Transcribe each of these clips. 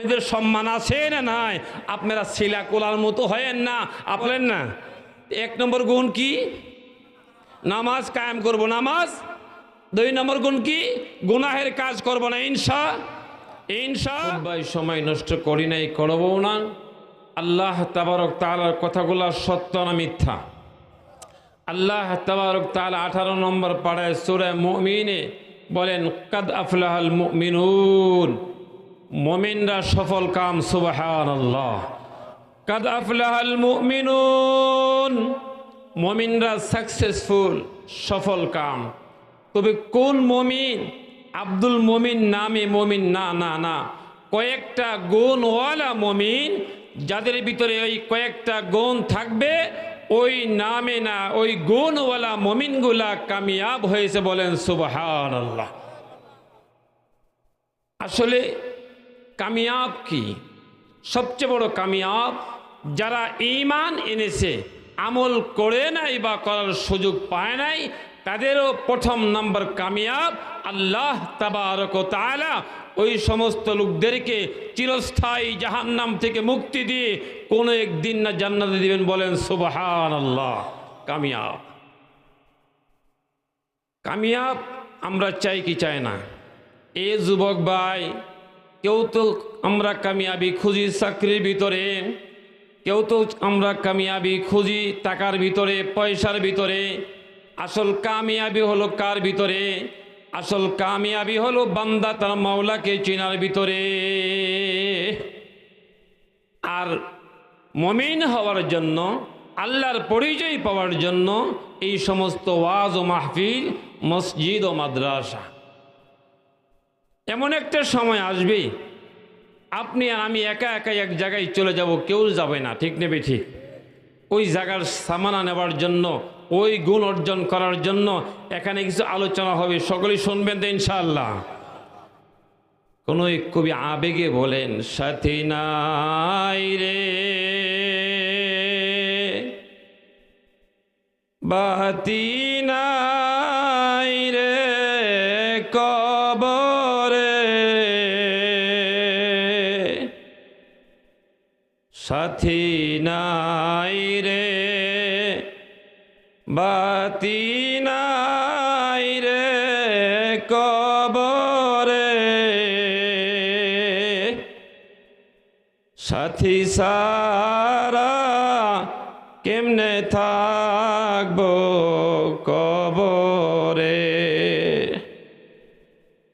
আপনাদের সম্মান আছে না নাই? আপনারা শিলা কোলার মতো হয়েন না। আপনার না? এক নম্বর গুণ কি? নামাজ কায়েম করব, নামাজ। দুই নম্বর গুণ কি? গুনাহের কাজ করব না ইনসা ইনসা ভাই, সময় নষ্ট করি নাই, করব না। আল্লাহ তাবারক তালার কথাগুলো সত্য না মিথ্যা? আল্লাহ তাবারক তাআলা আঠারো নম্বর পাড়ায় সুরে মুমিনে বলেন, কাদ আফলাহাল মুমিনুন। মুমিনরা সফল কাম সুবাহান আল্লাহ মুমিনরা সাকসেসফুল সফল কাম। তবে কোন মমিন? আব্দুল মমিন নামে মমিন, না না না। কয়েকটা গুণওয়ালা মমিন, যাদের ভিতরে ওই কয়েকটা গুণ থাকবে, ওই নামে না, ওই গুণওয়ালা মমিনগুলা কামিয়াব হয়েছে বলেন সুবহান আল্লাহ আসলে কামিয়াব কি? সবচেয়ে বড় কামিয়াব যারা ইমান এনেছে, আমল করে নাই বা করার সুযোগ পায় নাই, তাদেরও প্রথম নম্বর কামিয়াব আল্লাহ তাবারক ও তাআলা। ওই সমস্ত লোকদেরকে চিরস্থায়ী জাহান্নাম থেকে মুক্তি দিয়ে কোনো একদিন না জান্নাতে দিবেন বলেন সুবহান আল্লাহ কামিয়াব। কামিয়াব আমরা চাই কি চাই না? এ যুবক ভাই কেউ তো আমরা কামিয়াবি খুঁজি চাকরির ভিতরে, কেউ তো আমরা কামিয়াবি খুঁজি টাকার ভিতরে, পয়সার ভিতরে। আসল কামিয়াবি হলো কার ভিতরে? আসল কামিয়াবি হলো বান্দা তার মাওলাকে চিনার ভিতরে। আর মমিন হওয়ার জন্য, আল্লাহর পরিচয় পাওয়ার জন্য এই সমস্ত ওয়াজ ও মাহফিল, মসজিদ ও মাদ্রাসা। এমন একটা সময় আসবে, আপনি আর আমি একা একা এক জায়গায় চলে যাব, কেউ যাবে না, ঠিক নেবে ঠিক। ওই জায়গার সামানা নেবার জন্য, ওই গুণ অর্জন করার জন্য এখানে কিছু আলোচনা হবে, সকলেই শুনবেন তো ইনশাআল্লাহ। কোনো এক কবি আবেগে বলেন, সাথী নাই রে, বাতি নাই সাথী নাই রে, বাতি নাই রে কবরে। সাথী সারা কেমনে থাকব কবরে?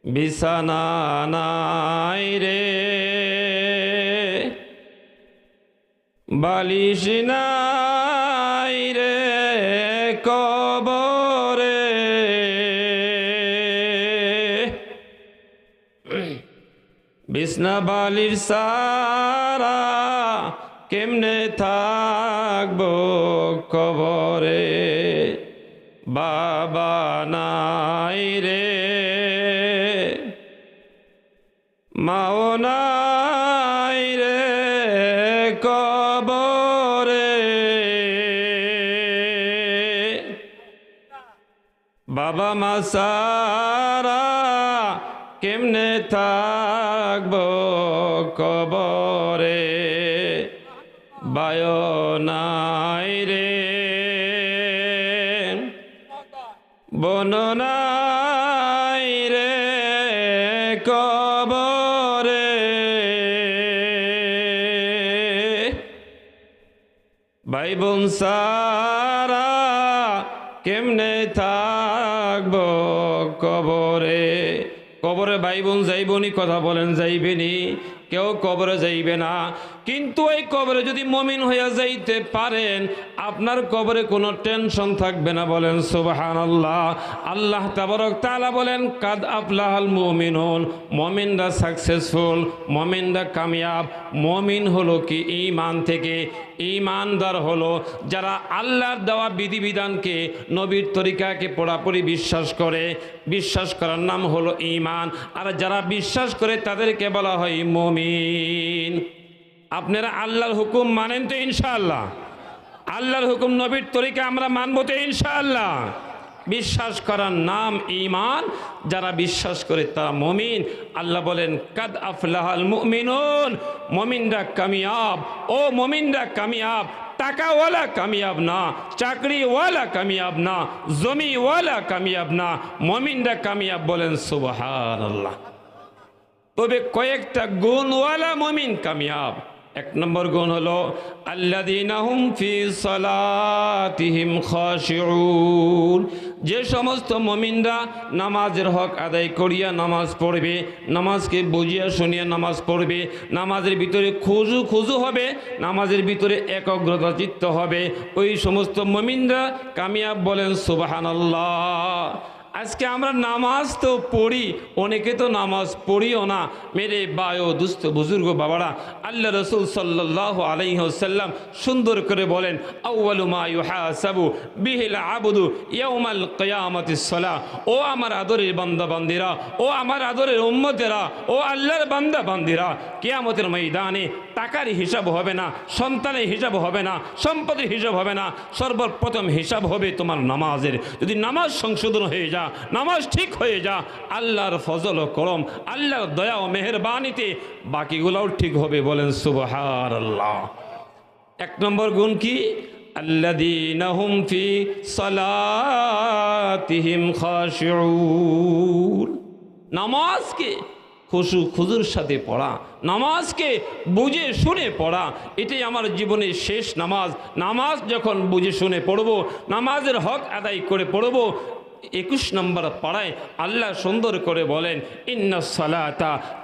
বিছানা নাই রে বালিশ নাই রে কবরে। বিছনা বালির সারা কেমনে থাকব কবরে? বাবা নাই রে সারা কেমনে থাকব কবরে? বায় থাকব কবরে। কবরে ভাই বোন যাইবনি কথা বলেন যাইবেনি কেউ কবরে যাইবে না। কিন্তু এই কবরে যদি মমিন হইয়া যাইতে পারেন, আপনার কবরে কোনো টেনশন থাকবে না বলেন সুবাহান আল্লাহ আল্লাহ তাবারক তালা বলেন, কাদ আফলাহাল মুমিনুন। মমিনরা সাকসেসফুল মমিনরা কামিয়াব। মমিন হলো কি? ইমান থেকে ইমানদার হলো, যারা আল্লাহর দেওয়া বিধিবিধানকে, নবীর তরিকাকে পুরাপুরি বিশ্বাস করে। বিশ্বাস করার নাম হলো ইমান আর যারা বিশ্বাস করে, তাদেরকে বলা হয় মমিন। আপনারা আল্লাহর হুকুম মানেন তো ইনশাআল্লাহ। আল্লাহর হুকুম নবীর তরিকা আমরা মানবো তো ইনশাআল্লাহ। বিশ্বাস করার নাম ইমান যারা বিশ্বাস করে তারা মমিন। আল্লাহ বলেন, কাদ আফলাহাল মুমিনুন মমিনরা কামিয়াব। ও মমিনরা কামিয়াব, টাকাওয়ালা কামিয়াব না, চাকরিওয়ালা কামিয়াব না, জমিওয়ালা কামিয়াব না, মমিনরা কামিয়াব বলেন সুবহান আল্লাহ তবে কয়েকটা গুণওয়ালা মমিন কামিয়াব। এক নম্বর গুণ হলো আল্লাদিনাহুম ফি সালাতিহিম যে সমস্ত মমিনরা নামাজের হক আদায় করিয়া নামাজ পড়বে, নামাজকে বুঝিয়া শুনিয়া নামাজ পড়বে, নামাজের ভিতরে খুজু খুজু হবে, নামাজের ভিতরে একগ্রতা চিত্ত হবে। ওই সমস্ত মমিনরা কামিয়াব বলেন, সুবহানাল্লাহ। আজকে আমরা নামাজ তো পড়ি, অনেকে তো নামাজ পড়িও না। মেরে বায়ো দুস্থ বুজুর্গ বাবারা, আল্লাহ রসুল সাল্লাহ আলাইসাল্লাম সুন্দর করে বলেন আউ্বালুমা ইউহাসাবু বিহিল আবুদু ও আমার আদরের বান্দা বান্দিরা ও আমার আদরের উম্মতেরা, ও আল্লাহর বান্দা বান্দিরা কেয়ামতের ময়দানে টাকার হিসাব হবে না, সন্তানের হিসাব হবে না, সম্পদের হিসাব হবে না, সর্বপ্রথম হিসাব হবে তোমার নামাজের। যদি নামাজ সংশোধন হয়ে যা, নামাজ ঠিক হয়ে যা, আল্লাহর ফজল ও করম, আল্লাহর দয়া ও মেহরবানিতে বাকিগুলোও ঠিক হবে বলেন সুবহার আল্লাহ এক নম্বর গুণ কি? ফি নামাজকে খুশু খুজুর সাথে পড়া, নামাজকে বুঝে শুনে পড়া, এটাই আমার জীবনের শেষ নামাজ। নামাজ যখন বুঝে শুনে পড়ব, নামাজের হক আদায় করে পড়ব একুশ নম্বর পাড়ায় আল্লাহ সুন্দর করে বলেন, ইন্না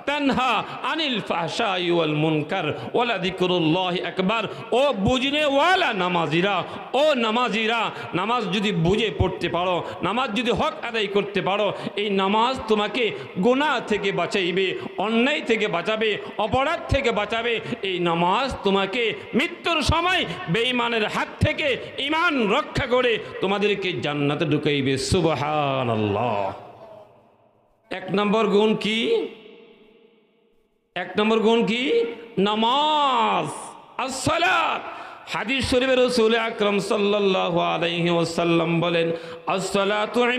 তানহা আনিল ফাহশা ওয়াল মুনকার ওয়ালা যিকরুল্লাহি আকবার। ও বুঝনে ওয়ালা নামাজিরা, ও নামাজিরা, নামাজ যদি বুঝে পড়তে পারো, নামাজ যদি হক আদায় করতে পারো, এই নামাজ তোমাকে গুনাহ থেকে বাঁচাইবে, অন্যায় থেকে বাঁচাবে, অপরাধ থেকে বাঁচাবে। এই নামাজ তোমাকে মৃত্যুর সময় বেঈমানের হাত থেকে ইমান রক্ষা করে তোমাদেরকে জান্নাতে ঢুকাইবে। সুবহানাল্লাহ। এক নম্বর গুণ কি? এক নম্বর গুণ কি? নামাজ, আসসালাত। হাদিস শরীফের রসুল আকরম সাল্লাহ আলাইহি ওয়াসাল্লাম বলেন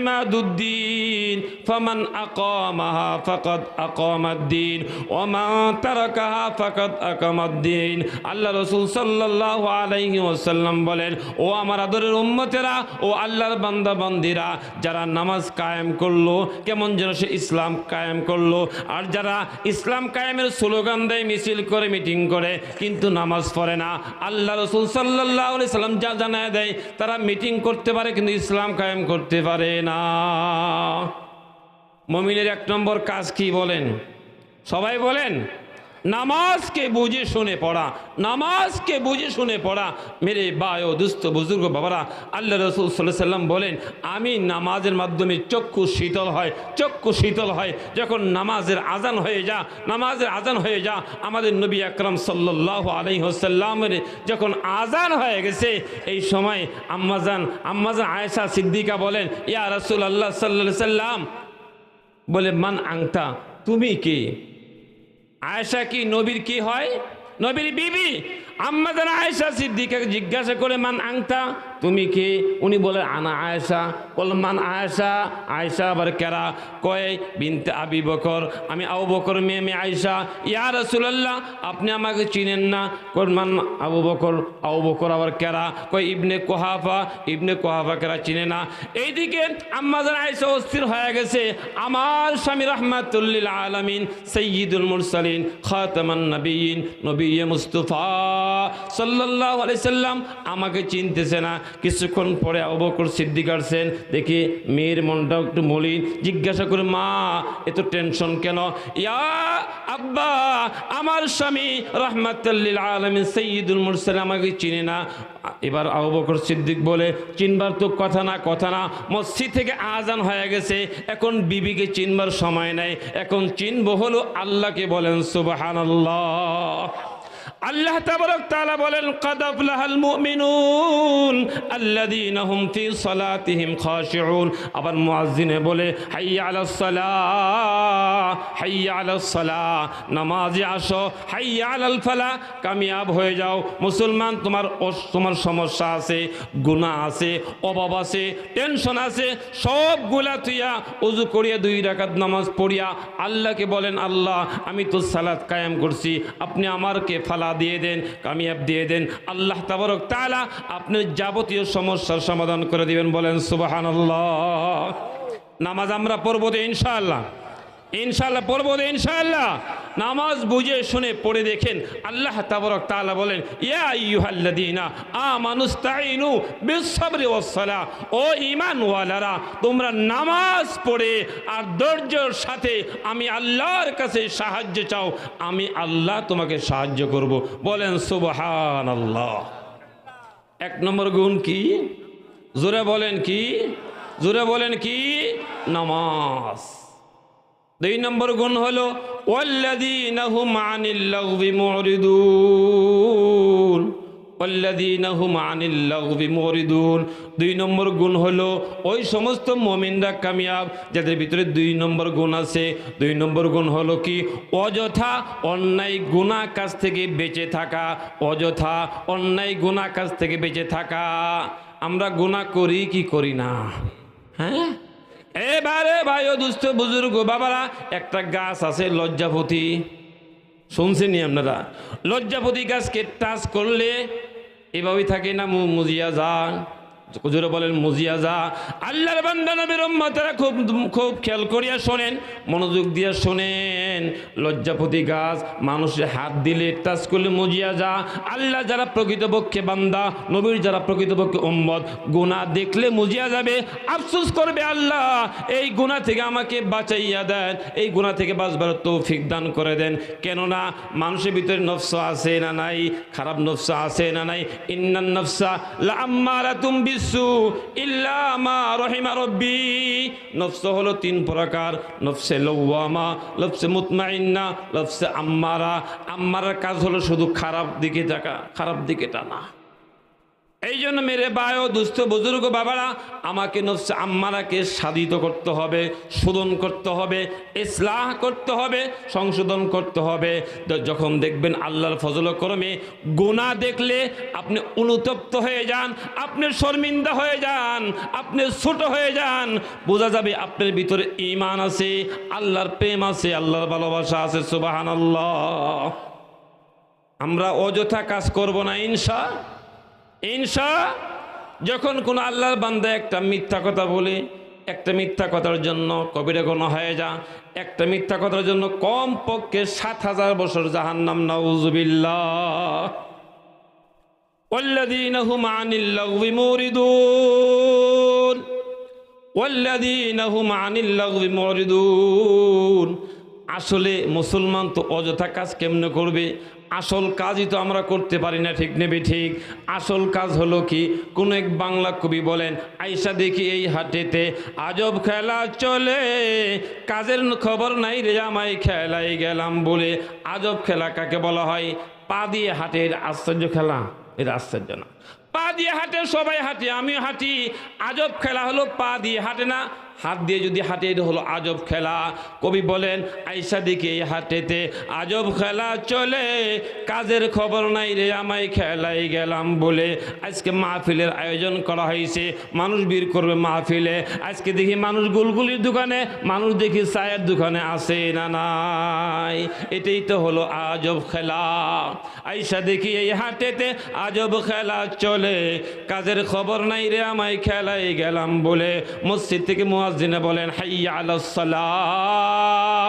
ইমাদুদ্দিন, ফামান আকামাহা ফাকাদ আকামাদ্দিন, ওয়া মান তারাকাহা ফাকাদ আকামাদ্দিন। আল্লাহ রাসূল সাল্লাল্লাহু আলাইহি ওয়াসাল্লাম বলেন, ও আমার আদরের উম্মতেরা, ও আল্লাহর বান্দা বান্দিরা যারা নামাজ কায়েম করল, কেমন যেন সে ইসলাম কায়েম করল, আর যারা ইসলাম কায়েমের স্লোগান দেয়, মিছিল করে, মিটিং করে, কিন্তু নামাজ পড়ে না। আল্লাহ রসুল সাল্লাহ সাল্লাম যা জানায় দেয়, তারা মিটিং করতে পারে, কিন্তু ইসলাম কায়েম করতে পারে না। মমিনের এক নম্বর কাজ কি বলেন? সবাই বলেন? নামাজকে বুঝে শুনে পড়া নামাজকে বুঝে শুনে পড়া। মেরে বায় দুস্থ বুজুর্গ বাবারা, আল্লাহ রসুল সাল্লাহ সাল্লাম বলেন, আমি নামাজের মাধ্যমে চক্ষু শীতল হয়, চক্ষু শীতল হয়। যখন নামাজের আজান হয়ে যা, নামাজের আজান হয়ে যা, আমাদের নবী আকরম সাল্লাহ আলাই হোসাল্লামের যখন আজান হয়ে গেছে, এই সময় আম্মাজান আম্মাজান আয়েশা সিদ্দিকা বলেন, ইয়া রসুল আল্লাহ সাল্লা সাল্লাম বলে, মান আংতা, তুমি কি? আয়েশা কি নবীর কি হয়? নবীর বিবি। আম্মাদান আয়েশা সিদ্দিকাকে জিজ্ঞাসা করে মান আংতা তুমি কি? উনি বলে, আনা আয়েশা। বল মান আয়েশা? আয়েশা আবার কেরা? কয়, বিনতে আবি বকর। আমি, আবু বকর, মেয়ে মেয়ে আয়েশা। ইয়া রাসূলুল্লাহ, আপনি আমাকে চিনেন না। কর মান আবু বকর? আবু বকর আবার কেরা? কয়, ইবনে কোহাফা। ইবনে কোহাফা কেরা চিনে না। এইদিকে আম্মাজান আয়েশা অস্থির হয়ে গেছে। আমার স্বামী রহমাতুল্লিল আলামিন সৈয়দুল মুরসালিন, খাতামান নবীন নবী মুস্তফা সাল্লাল্লাহু আলাইসাল্লাম আমাকে চিনতেছে না। কিছুক্ষণ পরে আবু বকর সিদ্দিক আসছেন, দেখি মেয়ের মনটাও একটু মলিন। জিজ্ঞাসা করে, মা, এত টেনশন কেন? ইয়া আব্বা, আমার স্বামী রহমাতুল্লিল আলামিন সৈয়দুল মুরসালিন আমাকে চিনে না। এবার আবু বকর সিদ্দিক বলে, চিনবার তো কথা না কথা না। মসজিদ থেকে আজান হয়ে গেছে। এখন বিবিকে চিনবার সময় নাই। এখন চিনব হলো আল্লাহকে বলেন, সুবহানাল্লাহ। আল্লাহ আল্লাহ তাবারক বলেন কাদ মুমিনুন আল্লাযীনা হুম ফি সালাতিহিম খাশিউন। আবার মুয়াজ্জিনে বলে, হাইয়া আলাস সালাহ, হাইয়া আলাস সালাহ, নামাজে আসো, হাইয়া আলাল ফালাহ, কামিয়াব হয়ে যাও। মুসলমান, তোমার তোমার সমস্যা আছে, গুনাহ আছে, অভাব আছে, টেনশন আছে, সবগুলা তুইয়া উযু করিয়া দুই রাকাত নামাজ পড়িয়া আল্লাহকে বলেন, আল্লাহ, আমি তো সালাত কায়েম করছি, আপনি আমারকে ফালা দিয়ে দেন, কামিয়াব দিয়ে দেন, আল্লাহ তাবারক তালা আপনার যাবতীয় সমস্যার সমাধান করে দিবেন বলেন, সুবহানাল্লাহ। নামাজ আমরা পড়ব তো ইনশাআল্লাহ। ইনশাআল্লাহ, পড়ব তো ইনশাআল্লাহ। নামাজ বুঝে শুনে পড়ে দেখেন। আল্লাহ তাবারক তাআলা বলেন, ইয়া আইয়ুহাল্লাযীনা আমানুস্তাঈনু বিসসাবরি ওয়াসসালাহ। ও ঈমানওয়ালারা, তোমরা নামাজ পড়ে আর ধৈর্যের সাথে আমি আল্লাহর কাছে সাহায্য চাও, আমি আল্লাহ তোমাকে সাহায্য করব। বলেন সুবহান আল্লাহ এক নম্বর গুণ কি? জোরে বলেন কি? জোরে বলেন কি? নামাজ। দুই নম্বর গুণ হল দুই নম্বর গুণ হলো, ওই সমস্ত মুমিনরা কামিয়াব, যাদের ভিতরে দুই নম্বর গুণ আছে। দুই নম্বর গুণ হলো কি, অযথা অন্যায় গুণা কাজ থেকে বেঁচে থাকা। অযথা অন্যায় গুণা কাজ থেকে বেঁচে থাকা। আমরা গুণা করি কি করি না? হ্যাঁ? এবারে ভাই ও দুস্থ বুজুর্গ, বাবারা, একটা গাছ আছে লজ্জাপতি। শুনছেনি আপনারা? লজ্জাপতি গাছকে টাচ করলে এভাবেই থাকে না মুজিয়া যা হুজুরে বলেন মুজিয়া যা আল্লাহর বান্দা নবীর উম্মতেরা খুব খুব খেয়াল করিয়া শোনেন, মনোযোগ দিয়া শোনেন। লজ্জাপতি গাছ, মানুষের হাত দিলে টাচ করলে মুজিয়া যা আল্লাহ যারা প্রকৃতপক্ষে বান্দা, নবীর যারা প্রকৃতপক্ষে উম্মত, গুনাহ দেখলে মুজিয়া যাবে, আফসোস করবে আল্লাহ, এই গুনাহ থেকে আমাকে বাঁচাইয়া দেন, এই গুনাহ থেকে বাঁচবার তৌফিক দান করে দেন। কেননা, মানুষের ভিতরে নফস আছে না নাই, খারাপ নফস আছে না নাই, ইন্নান নফসা লা আম্মারাতুম বিসু ইল্লা মা রহিমা রব্বি। নফস হলো তিন প্রকার, নফসে লওয়ামা লফসে মুতমাইন্না লফসে আম্মারা। আম্মারার কাজ হলো শুধু খারাপ দিকে থাকা, খারাপ দিকে টানা। এই জন্য মেরে বায়ো দুস্থ বুজুর্গ বাবারা, আমাকে নফসে আম্মারাকে সাধিত করতে হবে, শোধন করতে হবে, ইসলাহ করতে হবে, সংশোধন করতে হবে। যখন দেখবেন আল্লাহর ফজল করমে গোনা দেখলে আপনি অনুতপ্ত হয়ে যান, আপনি শর্মিন্দা হয়ে যান, আপনি ছোট হয়ে যান, বোঝা যাবে আপনার ভিতরে ইমান আছে, আল্লাহর প্রেম আছে, আল্লাহর ভালোবাসা আছে সুবাহান আল্লাহ আমরা অযথা কাজ করব না, ইনশা ইনশা যখন কোনো আল্লাহর বান্দা একটা মিথ্যা কথা বলে একটা মিথ্যা কথার জন্য কবিরে কোনো হয়ে যা একটা মিথ্যা কথার জন্য কম পক্ষে সাত হাজার বছর জাহান্নাম নাউজুবিল্লাহ والذين هم عن اللغو معرضون والذين هم عن اللغو معرضون আসলে মুসলমান তো অযথা কাজ কেমনে করবে? আসল কাজই তো আমরা করতে পারি না, ঠিক নেবে ঠিক। আসল কাজ হলো কি? কোন এক বাংলা কবি বলেন আইসা দেখি এই হাটেতে আজব খেলা চলে, কাজের খবর নাই রে আমায় খেলাই গেলাম বলে। আজব খেলা কাকে বলা হয়? পা দিয়ে হাটের আশ্চর্য খেলা, এটা আশ্চর্য না। পা দিয়ে হাটে, সবাই হাঁটে, আমিও হাঁটি। আজব খেলা হলো পা দিয়ে হাঁটে না হাত দিয়ে যদি হাঁটে, এটা হলো আজব খেলা। কবি বলেন আইসা দিকে হাটেতে আজব খেলা চলে, কাজের খবর নাই রে, আমায় খেলাই গেলাম বলে। আজকে মাহফিলের আয়োজন করা হয়েছে, মানুষ বীর করবে মাহফিলে। আজকে দেখি মানুষ গুলগুলির দোকানে, মানুষ দেখি চায়ের দোকানে আসে না নাই। এটাই তো হলো আজব খেলা। আইসা দেখি এই হাটেতে আজব খেলা চলে, কাজের খবর নাই রে, আমায় খেলাই গেলাম বলে। মসজিদ থেকে মুয়াজ্জিনে বলেন, হাইয়া আলাস সালাহ,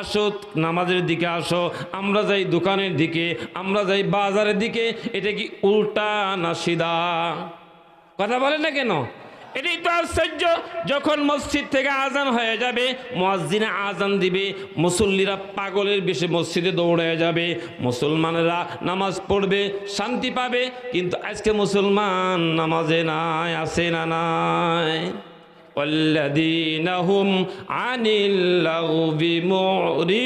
আসো, নামাজের দিকে আসো, আমরা যাই দোকানের দিকে, আমরা যাই বাজারের দিকে, এটা কি উল্টা না সিধা? কথা বলেন না কেন? এটাই তো আশ্চর্য, যখন মসজিদ থেকে আজান হয়ে যাবে মসজিদে আজান দিবে, মুসল্লিরা পাগলের বেশি মসজিদে দৌড়ে যাবে, মুসলমানেরা নামাজ পড়বে, শান্তি পাবে, কিন্তু আজকে মুসলমান নামাজে নাই, আসে না নাই। والذين هم عن اللغو معرضون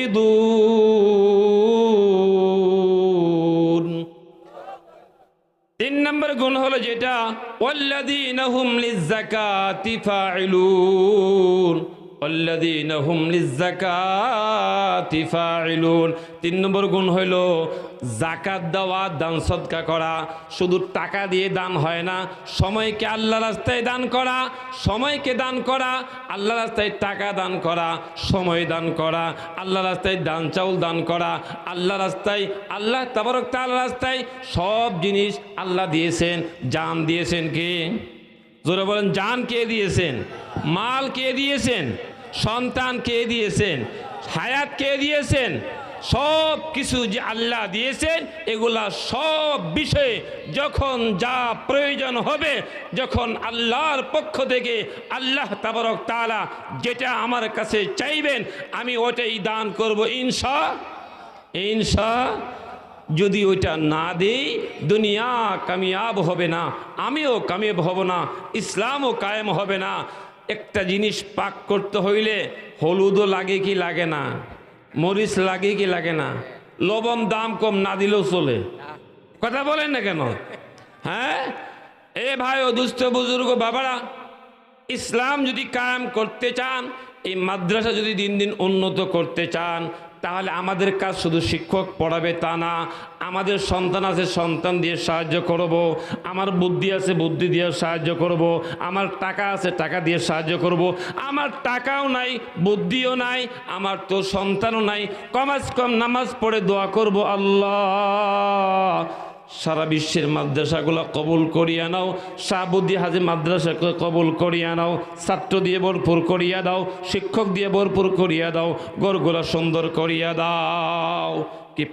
তিন নম্বর গুণ হলো যেটা والذين هم للزكاة فاعلون ওয়াল্লাযীনা হুম লিয-যাকাতি ফাইলুন তিন নম্বর গুণ হইল জাকাত দেওয়া, দান সদকা করা। শুধু টাকা দিয়ে দান হয় না, সময়কে আল্লাহ রাস্তায় দান করা, সময়কে দান করা আল্লাহ রাস্তায় টাকা দান করা, সময় দান করা আল্লাহ রাস্তায় দান চাউল দান করা আল্লাহ রাস্তায়, আল্লাহ তাবারক তাআলা রাস্তায় সব জিনিস আল্লাহ দিয়েছেন। জান দিয়েছেন কে? জোরে বলেন, জান কে দিয়েছেন? মাল কে দিয়েছেন? সন্তান কে দিয়েছেন? হায়াত কে দিয়েছেন? সব কিছু যে আল্লাহ দিয়েছেন, এগুলা সব বিষয়ে যখন যা প্রয়োজন হবে, যখন আল্লাহর পক্ষ থেকে আল্লাহ তাবারক তালা যেটা আমার কাছে চাইবেন, আমি ওটাই দান করব ইনশা। ইনশা, যদি ওইটা না দিই, দুনিয়া কামিয়াব হবে না, আমিও কামিয়াব হব না, ইসলামও কায়েম হবে না। একটা জিনিস পাক করতে হইলে হলুদও লাগে কি লাগে না? মরিচ লাগে কি লাগে না? লবণ দাম কম না দিলেও চলে। কথা বলেন না কেন? হ্যাঁ? এ ভাই ও দুস্থ বুজুর্গ বাবারা, ইসলাম যদি কায়েম করতে চান, এই মাদ্রাসা যদি দিন দিন উন্নত করতে চান তাহলে আমাদের কাজ শুধু শিক্ষক পড়াবে তা না, আমাদের সন্তান আছে, সন্তান দিয়ে সাহায্য করব, আমার বুদ্ধি আছে, বুদ্ধি দিয়ে সাহায্য করব, আমার টাকা আছে, টাকা দিয়ে সাহায্য করব, আমার টাকাও নাই, বুদ্ধিও নাই, আমার তো সন্তানও নাই কমাজ কম নামাজ পড়ে দোয়া করব আল্লাহ। সারা বিশ্বের মাদ্রাসাগুলো কবুল করিয়া নাও। শাহবুদ্দি হাজি মাদ্রাসাকে কবুল করিয়া নাও। ছাত্র দিয়ে ভরপুর করিয়া দাও। শিক্ষক দিয়ে ভরপুর করিয়া দাও। গরগুলা সুন্দর করিয়া দাও। কি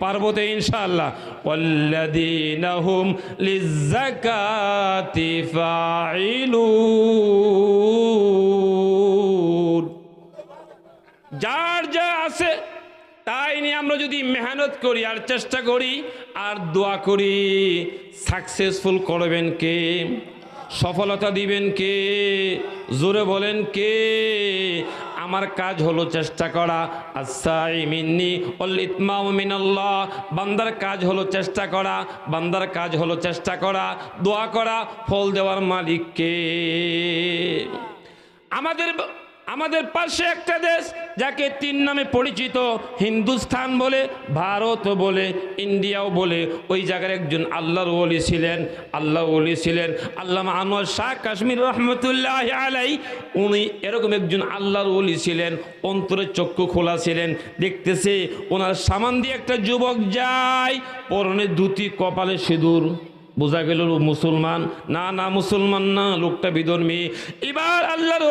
ওয়াল্লাযীনা হুম লিয-যাকাতি ফাইলুন যদি মেহনত করি আর চেষ্টা করি, আর দোয়া করি সাকসেসফুল করবেন কে? সফলতা দিবেন কে? জোরে বলেন কে? আমার কাজ হলো চেষ্টা করা। আসাই মিন্নি অল ইতমাউ মিনাল্লাহ। বান্দার কাজ হলো চেষ্টা করা। বান্দার কাজ হলো চেষ্টা করা। দোয়া করা। ফল দেওয়ার মালিককে আমাদের আমাদের পাশে একটা দেশ যাকে তিন নামে পরিচিত, হিন্দুস্থান বলে ভারত বলে, ইন্ডিয়াও বলে। ওই জায়গার একজন আল্লাহর ওলি ছিলেন আল্লাহ ওলি ছিলেন, আল্লামা আনোয়ার শাহ কাশ্মীর রহমতুল্লাহ আলাই উনি এরকম একজন আল্লাহর ওলি ছিলেন অন্তরের চক্ষু খোলা ছিলেন। দেখতেছে, ওনার সামান দিয়ে একটা যুবক যায়, পরনে ধুতি, কপালে সিঁদুর। বোঝা গেল মুসলমান। না না, মুসলমান না, লোকটা বিধর্মী। এবার আল্লাহর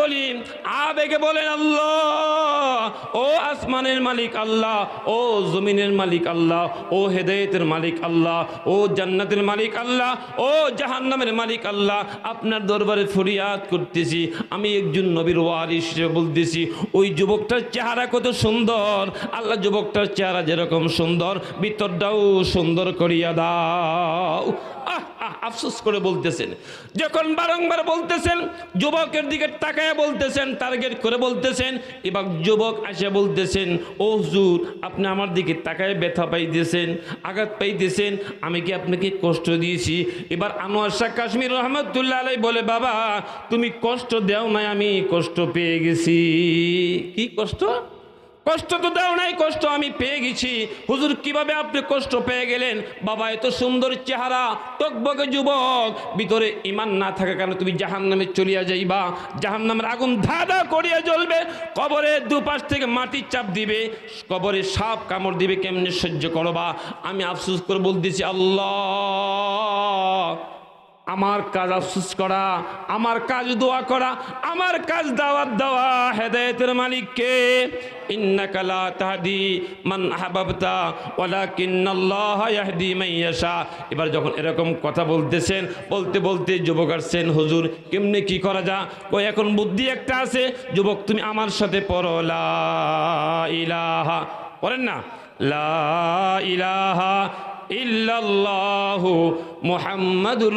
আবেগে বলেন, আল্লাহ, ও আসমানের মালিক আল্লাহ, ও জমিনের মালিক আল্লাহ, ও হেদায়েতের মালিক আল্লাহ, ও জান্নাতের মালিক আল্লাহ, ও জাহান্নামের মালিক আল্লাহ, আপনার দরবারে ফরিয়াদ করতেছি। আমি একজন নবীর ওয়ারিস বলতেছি, ওই যুবকটার চেহারা কত সুন্দর। আল্লাহ যুবকটার চেহারা যেরকম সুন্দর, ভিতরটাও সুন্দর করিয়া দাও। আহ আহ আফসোস করে বলতেছেন। যখন বারংবার বলতেছেন, যুবকের দিকে তাকায় বলতেছেন, টার্গেট করে বলতেছেন, এবার যুবক আসে বলতেছেন, ও হুজুর, আপনি আমার দিকে তাকায় ব্যথা পাইতেছেন, আঘাত পাইতেছেন, আমি কি আপনাকে কষ্ট দিয়েছি? এবার আনোয়ার শাহ কাশ্মীর রহমতুল্লাহ আলাই বলে, বাবা, তুমি কষ্ট দেও নাই, আমি কষ্ট পেয়ে গেছি। কি কষ্ট? কষ্ট তো দাও নাই, কষ্ট আমি পেয়ে গেছি। হুজুর, কীভাবে আপনি কষ্ট পেয়ে গেলেন? বাবা, এত সুন্দর চেহারা, টকবকে যুবক। ভিতরে ইমান না থাকা কারণে তুমি জাহান নামে চলিয়া যাইবা। জাহান নামের আগুন ধাঁধা করিয়া জ্বলবে। কবরে দুপাশ থেকে মাটির চাপ দিবে। কবরে সাপ কামড় দিবে, কেমনে সহ্য করবা? আমি আফসোস করে বলতেছি, আল্লাহ! আমার কাজ আফসুস করা, আমার কাজ দোয়া করা, আমার কাজ দাওয়াত দেওয়া হেদায়েতের মালিককে। মান এবার যখন এরকম কথা বলতেছেন, বলতে বলতে যুবক আসছেন, হুজুর, কেমনে কি করা যা ওই এখন বুদ্ধি একটা আছে। যুবক, তুমি আমার সাথে পড়ো, লা ইলাহা। পড়েন না? লা ইলাহা মুহাম্মাদুর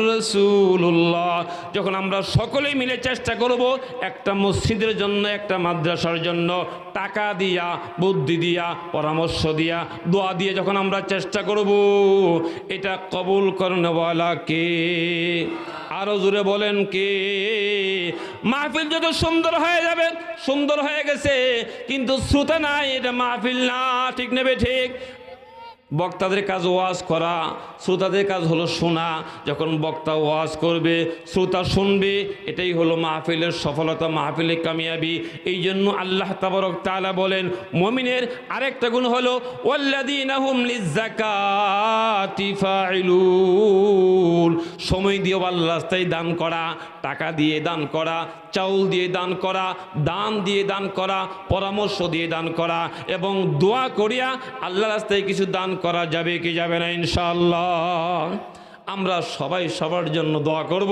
যখন আমরা সকলেই মিলে চেষ্টা করব একটা মসজিদের জন্য, একটা মাদ্রাসার জন্য টাকা দিয়া, বুদ্ধি দিয়া, পরামর্শ দিয়া, দোয়া দিয়ে যখন আমরা চেষ্টা করব, এটা কবুল করনেওয়ালা কে? আরও জোরে বলেন কে? মাহফিল যত সুন্দর হয়ে যাবে, সুন্দর হয়ে গেছে, কিন্তু শ্রোতা নাই, এটা মাহফিল না, ঠিক নেবে ঠিক। বক্তাদের কাজ ওয়াজ করা, শ্রোতাদের কাজ হলো শোনা, যখন বক্তা ওয়াজ করবে, শ্রোতা শুনবে, এটাই হলো মাহফিলের সফলতা মাহফিলের কামিয়াবি। এই জন্য আল্লাহ তাবারক তাআলা বলেন, মমিনের আরেকটা গুণ হলো সময় দিয়ে আল্লাহ রাস্তায় দান করা, টাকা দিয়ে দান করা, চাউল দিয়ে দান করা, দান দিয়ে দান করা, পরামর্শ দিয়ে দান করা, এবং দোয়া করিয়া আল্লাহ রাস্তায় কিছু দান করা যাবে কি যাবে না ইনশাআল্লাহ। আমরা সবাই সবার জন্য দোয়া করব।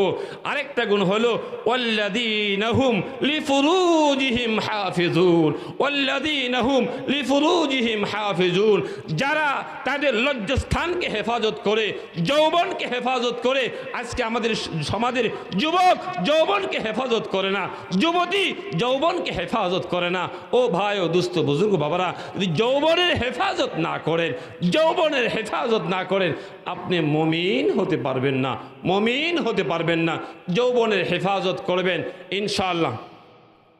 আরেকটা গুণ হলো, ওয়াল্লাযীনাহুম লিফুরুজিহিম হাফিজুন ওয়াল্লাযীনাহুম লিফুরুজিহিম হাফিজুন যারা তাদের লজ্জাস্থানকে হেফাজত করে, যৌবনকে হেফাজত করে, আজকে আমাদের সমাজের যুবক যৌবনকে হেফাজত করে না, যুবতী যৌবনকে হেফাজত করে না। ও ভাই ও দুস্থ বুজুর্গ বাবারা, যদি যৌবনের হেফাজত না করেন, যৌবনের হেফাজত না করেন, আপনি মমিন হতে পারবেন না, মমিন হতে পারবেন না, যৌবনের হেফাজত করবেন, ইনশাআল্লাহ।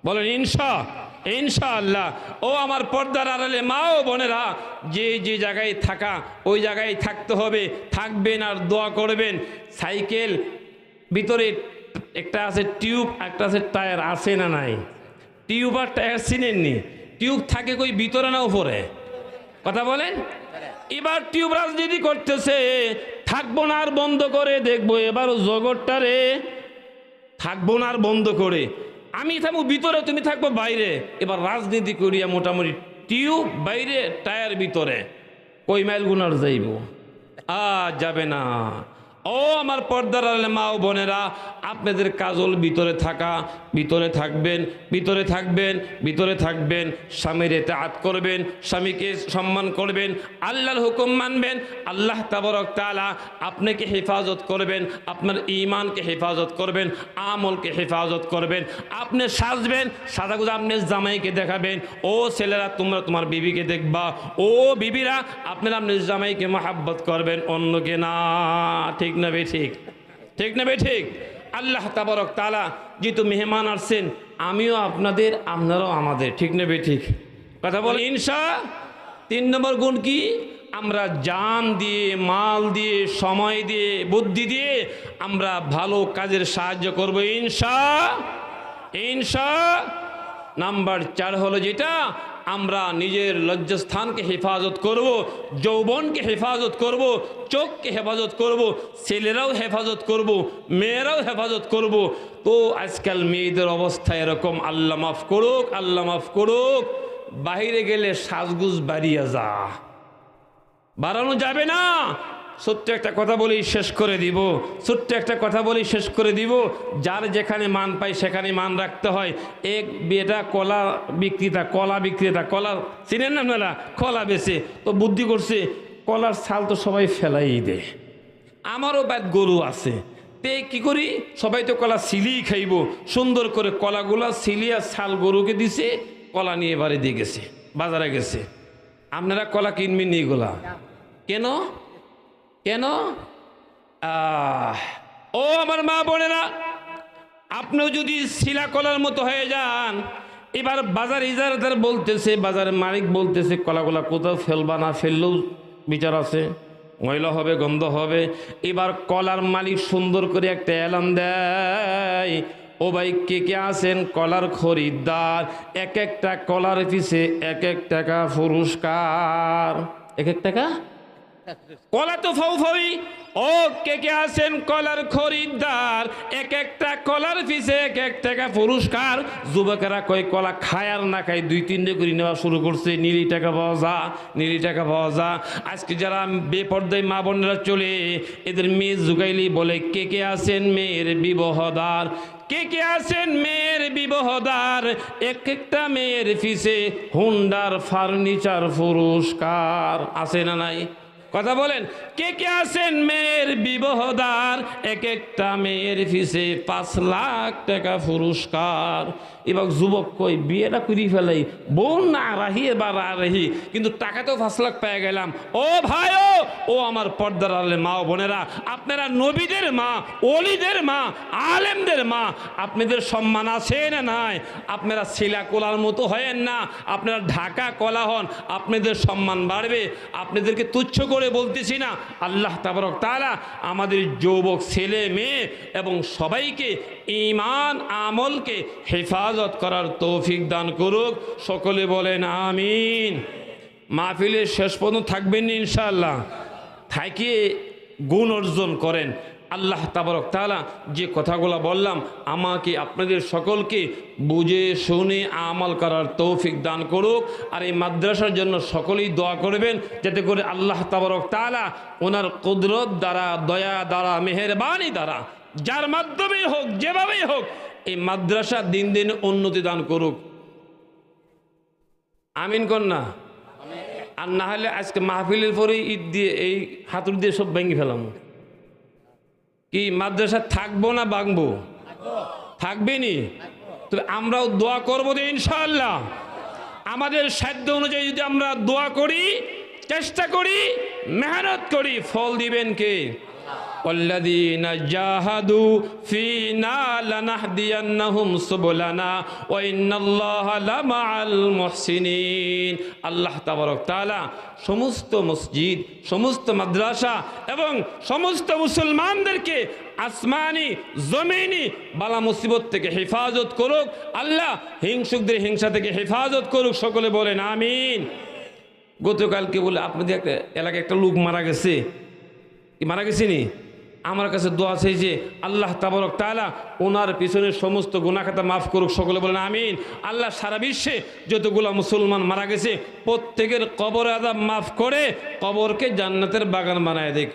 বলেন, ইনশা, ইনশাআল্লাহ। ও আমার পর্দার আড়ালে মা ও বোনেরা, যে যে জায়গায় থাকা, ওই জায়গায় থাকতে হবে, থাকবেন আর দোয়া করবেন। সাইকেল ভিতরে একটা আছে টিউব, একটা আছে টায়ার, আছে না নাই? টিউব আর টায়ার চিনেননি? টিউব থাকে কই, ভিতরে না উপরে? কথা বলেন? এবার টিউব রাজনীতি করতেছে থাকব না আর বন্ধ করে দেখব এবার জগৎটা রে। থাকব না আর বন্ধ করে। আমি থাকব ভিতরে, তুমি থাকব বাইরে। এবার রাজনীতি করিয়া মোটামুটি টিউব বাইরে, টায়ার ভিতরে। কই মাইল গুনার যাইব? আ, যাবে না। ও আমার পর্দার আড়ালে মা ও বোনেরা, আপনাদের কাজল ভিতরে থাকা, ভিতরে থাকবেন ভিতরে থাকবেন ভিতরে থাকবেন, স্বামীর এতে আত করবেন, স্বামীকে সম্মান করবেন, আল্লাহর হুকুম মানবেন, আল্লাহ তাবরক তালা আপনাকে হেফাজত করবেন, আপনার ইমানকে হেফাজত করবেন, আমলকে হেফাজত করবেন, আপনি সাজবেন সাদা সাজাগুজা আপনি জামাইকে দেখাবেন, ও ছেলেরা, তোমরা তোমার বিবিকে দেখবা, ও বিবিরা, আপনারা আপনার জামাইকে মহাব্বত করবেন, অন্যকে না, ঠিক না বে ঠিক। ঠিক না বে ঠিক? আল্লাহ তাবারক তালা যেহেতু মেহমান আসছেন, আমিও আপনাদের, আপনারাও আমাদের। ঠিক না বে ঠিক? কথা বল ইনশা, তিন নম্বর গুণ কি? আমরা জান দিয়ে, মাল দিয়ে, সময় দিয়ে, বুদ্ধি দিয়ে আমরা ভালো কাজের সাহায্য করব ইনশা। ইনশা নাম্বার চার হলো যেটা, আমরা নিজের লজ্জাস্থানকে হেফাজত করব, যৌবনকে হেফাজত করব, চোখকে হেফাজত করব, ছেলেরাও হেফাজত করব, মেয়েরাও হেফাজত করব। তো আজকাল মেয়েদের অবস্থা এরকম, আল্লাহ মাফ করুক, আল্লাহ মাফ করুক। বাইরে গেলে সাজগুজ বাড়িয়ে যা। বাড়ানো যাবে না। ছোট্ট একটা কথা বলেই শেষ করে দিব। ছোট্ট একটা কথা বলেই শেষ করে দিব। যার যেখানে মান পাই সেখানে মান রাখতে হয়। এক বেটা কলা বিক্রেতা কলা বিক্রেতা, কলা চিনেন না আপনারা? কলা বেছে তো বুদ্ধি করছে, কলার ছাল তো সবাই ফেলাই দেয়। আমারও ব্যাট গরু আছে। তে কি করি? সবাই তো কলা সিলিই খাইব। সুন্দর করে কলাগুলা সিলিয়া ছাল গরুকে দিছে, কলা নিয়ে বাড়ি দিয়ে গেছে, বাজারে গেছে। আপনারা কলা কিনবেন এগুলা কেন? কেন? ও আমার মা বোনেরা, আপনিও যদি শিলা কলার মতো হয়ে যান, এবার বাজার ইজারদার বলতেছে, বাজারের মালিক বলতেছে, কলাগুলা কোথাও ফেলবা না, ফেললেও বিচার আছে, ময়লা হবে, গন্ধ হবে। এবার কলার মালিক সুন্দর করে একটা এলান দেয়, ও ভাই, কে কে আছেন? কলার খরিদ্দার, এক একটা কলার পিছে, এক এক টাকা পুরস্কার। এক এক টাকা? কলা তো ফাউ ফাউই ও, কে কে আছেন কলার খরিদ্দার? এক একটা কলার পিছে এক এক টাকা পুরস্কার। যুবকেরা কয়, কলা খায় আর না খায়, দুই তিনটে করে নেওয়া শুরু করছে। নিলি টাকা পাওয়া যা, নিলি টাকা পাওয়া যা। আজকে যারা বেপর্দায় মা বোনেরা চলে, এদের মেয়ে জুগাইলি বলে, কে কে আছেন মেয়ের বিবাহদার? কে কে আছেন মেয়ের বিবাহদার? এক একটা মেয়ের পিছে হুন্ডার ফার্নিচার পুরস্কার। আছে না নাই? কথা বলেন, কে কে আছেন মেয়ের বিবাহদার? এক একটা মেয়ের ফিসে পাঁচ লাখ টাকা পুরস্কার। এবার যুবক কই বিয়েটা করি ফেলাই, বোন না রাহি এবার রাহি কিন্তু টাকাতেও পাঁচ লাখ পেয়ে গেলাম। ও ভাই ও আমার পর্দার আলে মা বোনেরা, আপনারা নবীদের মা অলিদের মা, আলেমদের মা, আপনাদের সম্মান আছে না নাই? আপনারা শিলা কোলার মতো হয়েন না, আপনারা ঢাকা কলা হন, আপনাদের সম্মান বাড়বে, আপনাদেরকে তুচ্ছ করে বলতেছি না। আল্লাহ তাবরক তালা আমাদের যুবক, ছেলে, মেয়ে এবং সবাইকে ইমান আমলকে হেফাজত করার তৌফিক দান করুক। সকলে বলেন আমিন। মাহফিলের শেষ পর্যন্ত থাকবেন ইনশাআল্লাহ। থাকিয়ে গুণ অর্জন করেন। আল্লাহ তাবরক তালা যে কথাগুলো বললাম, আমাকে আপনাদের সকলকে বুঝে, শুনে, আমল করার তৌফিক দান করুক। আর এই মাদ্রাসার জন্য সকলেই দোয়া করবেন, যাতে করে আল্লাহ তাবরক তালা ওনার কুদরত দ্বারা, দয়া দ্বারা, মেহরবানি দ্বারা, যার মাধ্যমেই হোক, যেভাবেই হোক এই মাদ্রাসা দিন দিন উন্নতি দান করুক। আমিন কন্যা আর না হলে আজকে মাহফিলের পরে ঈদ দিয়ে এই হাতুর দিয়ে সব ভেঙে ফেলাম। কি, মাদ্রাসা থাকব না বাংবো থাকবে নি? তবে আমরাও দোয়া করব যে ইনশাল্লাহ আমাদের সাধ্য অনুযায়ী যদি আমরা দোয়া করি, চেষ্টা করি, মেহনত করি, ফল দিবেন কে? والذين جاهدوا فينا لنهدينهم سبلنا وإن الله لمع المحسنين আল্লাহ তাবারক তাআলা সমস্ত মসজিদ সমস্ত মাদ্রাসা এবং সমস্ত মুসলমানদেরকে আসমানি জমিনি বালা মুসিবত থেকে হেফাজত করুক আল্লাহ হিংসুকদের হিংসা থেকে হেফাজত করুক সকলে বলেন আমিন গতকালকে বলে আপনাদের একটা এলাকায় একটা লোক মারা গেছে কি মারা গেছিনি আমার কাছে দোয়া চাইছে আল্লাহ তাবরক তালা ওনার পিছনের সমস্ত গুণাখাতা মাফ করুক, সকলে বলেন আমিন। আল্লাহ সারা বিশ্বে যতগুলো মুসলমান মারা গেছে, প্রত্যেকের কবর আদাব মাফ করে কবরকে জান্নাতের বাগান বানায় দেখ